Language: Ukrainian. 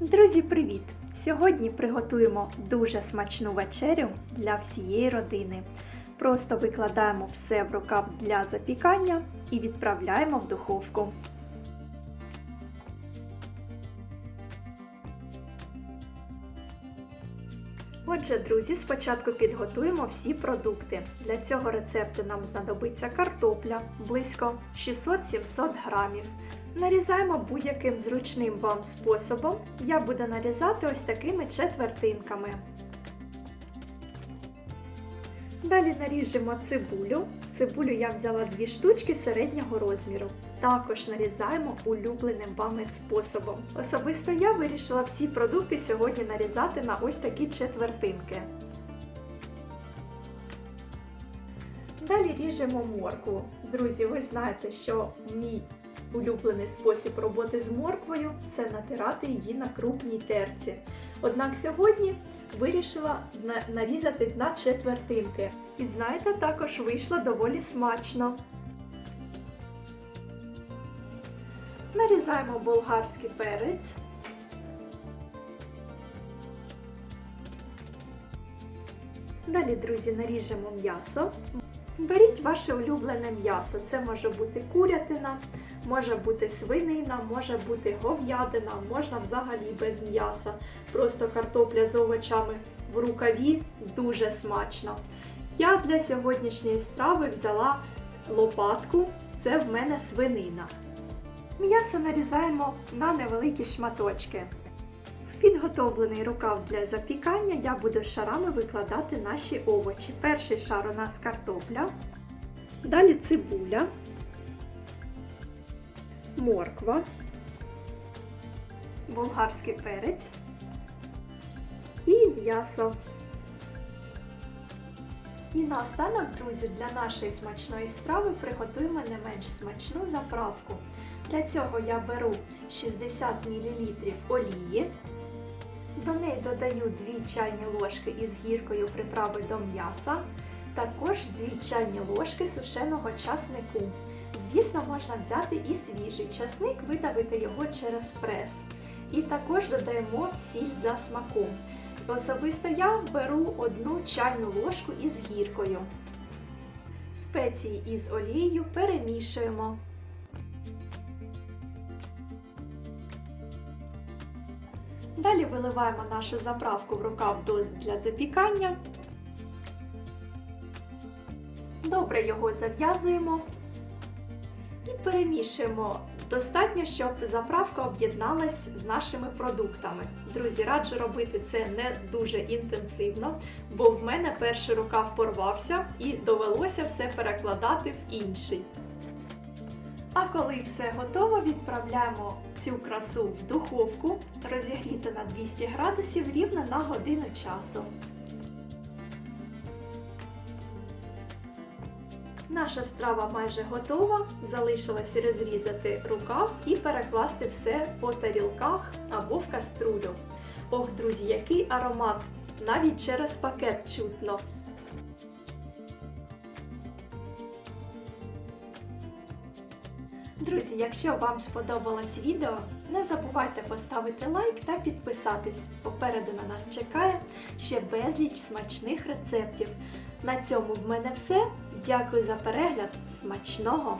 Друзі, привіт! Сьогодні приготуємо дуже смачну вечерю для всієї родини. Просто викладаємо все в рукав для запікання і відправляємо в духовку. Отже, друзі, спочатку підготуємо всі продукти. Для цього рецепту нам знадобиться картопля близько 600-700 грамів. Нарізаємо будь-яким зручним вам способом. Я буду нарізати ось такими четвертинками. Далі наріжемо цибулю. Цибулю я взяла дві штучки середнього розміру. Також нарізаємо улюбленим вами способом. Особисто я вирішила всі продукти сьогодні нарізати на ось такі четвертинки. Далі ріжемо моркву. Друзі, ви знаєте, що мій улюблений спосіб роботи з морквою це натирати її на крупній терці. Однак сьогодні вирішила нарізати на четвертинки. І знаєте, також вийшло доволі смачно. Нарізаємо болгарський перець. Далі, друзі, наріжемо м'ясо. Беріть ваше улюблене м'ясо. Це може бути курятина, може бути свинина, може бути говядина, можна взагалі без м'яса. Просто картопля з овочами в рукаві дуже смачно. Я для сьогоднішньої страви взяла лопатку, це в мене свинина. М'ясо нарізаємо на невеликі шматочки. Підготовлений рукав для запікання я буду шарами викладати наші овочі. Перший шар у нас картопля, далі цибуля, морква, болгарський перець і м'ясо. І наостанок, друзі, для нашої смачної страви приготуємо не менш смачну заправку. Для цього я беру 60 мл олії, до неї додаю 2 чайні ложки із гіркою приправи до м'яса, також 2 чайні ложки сушеного часнику. Звісно, можна взяти і свіжий часник, видавити його через прес. І також додаємо сіль за смаком. Особисто я беру одну чайну ложку із гіркою. Спеції із олією перемішуємо. Далі виливаємо нашу заправку в рукав для запікання. Добре його зав'язуємо і перемішуємо. Достатньо, щоб заправка об'єдналась з нашими продуктами. Друзі, раджу робити це не дуже інтенсивно, бо в мене перший рукав порвався і довелося все перекладати в інший. А коли все готово, відправляємо цю красу в духовку, розігріти на 200 градусів рівно на годину часу. Наша страва майже готова. Залишилось розрізати рукав і перекласти все по тарілках або в каструлю. Ох, друзі, який аромат! Навіть через пакет чутно. Друзі, якщо вам сподобалось відео, не забувайте поставити лайк та підписатись. Попереду на нас чекає ще безліч смачних рецептів. На цьому в мене все. Дякую за перегляд. Смачного!